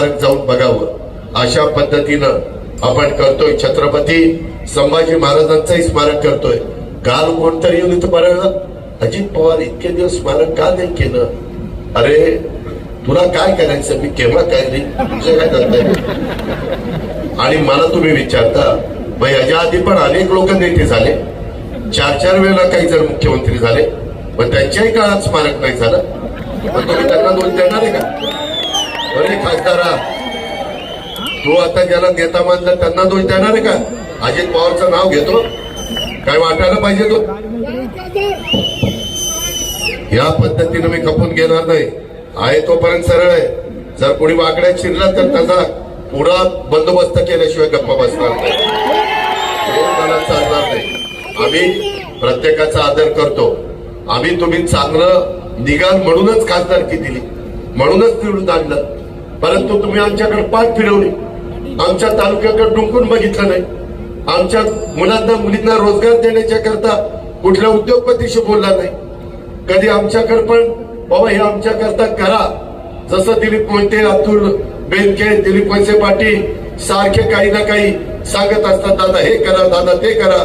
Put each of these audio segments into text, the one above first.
जाऊन बघावं. अशा पद्धतीनं आपण करतोय छत्रपती संभाजी महाराजांचंही स्मारक करतोय. काल कोणतरी येऊन इथं बरं अजित पवार इतके दिवस स्मारक का नाही केलं? अरे तुला काय करायचं? मी केव्हा काय नाही? तुझं काय करताय आणि मला तुम्ही विचारता मग याच्या आधी पण अनेक लोक नेते झाले. चार चार वेळेला काही जण मुख्यमंत्री झाले. पण त्यांच्याही काळात स्मारक नाही झालं. मग तुम्ही त्यांना दोष देणार आहे का? अरे खासदारा तू आता ज्याला नेता मानला त्यांना दोष देणार आहे का? अजित पवारचं नाव घेतो. काय वाटायला पाहिजे तो? या पद्धतीनं मी खपून घेणार नाही. आहे तोपर्यंत सरळ आहे. जर कोणी वाकड्यात शिरला तर त्याचा पुढा बंदोबस्त केल्याशिवाय गप्पा बसणार नाही. चालणार नाही. आम्ही प्रत्येकाचा आदर करतो. आम्ही तुम्ही चांगलं निघाल म्हणूनच खासदारकी दिली. म्हणूनच निवडून आणलं. परंतु तुम्ही आमच्याकडे पाठ फिरवली. आमच्या तालुक्याकडे डुंकून बघितलं नाही. आमच्या मुलांना मुलींना रोजगार देण्याच्या करता कुठल्या उद्योगपतीशी बोलला नाही. कधी आमच्याकडे पण बाबा हे आमच्या करता करा. जसं दिलीप मोहिते अतुल बेनके दिलीप पैसे पाटील सारखे काही ना काही सांगत असतात दादा हे करा दादा ते करा.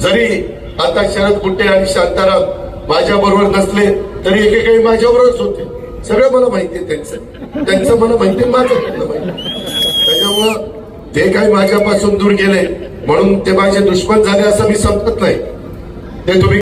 जरी आता शरद गुट्टे आणि शांताराम माझ्या बरोबर नसले तरी एकेकाळी माझ्या बरोबरच होते. सगळं मला माहिती आहे त्यांचं. त्यांचं मला माहिती आहे, माझं माहिती त्याच्यामुळं ते काही माझ्यापासून दूर गेले म्हणून ते माझे दुश्मन झाले असं मी समजत नाही. ते तुम्ही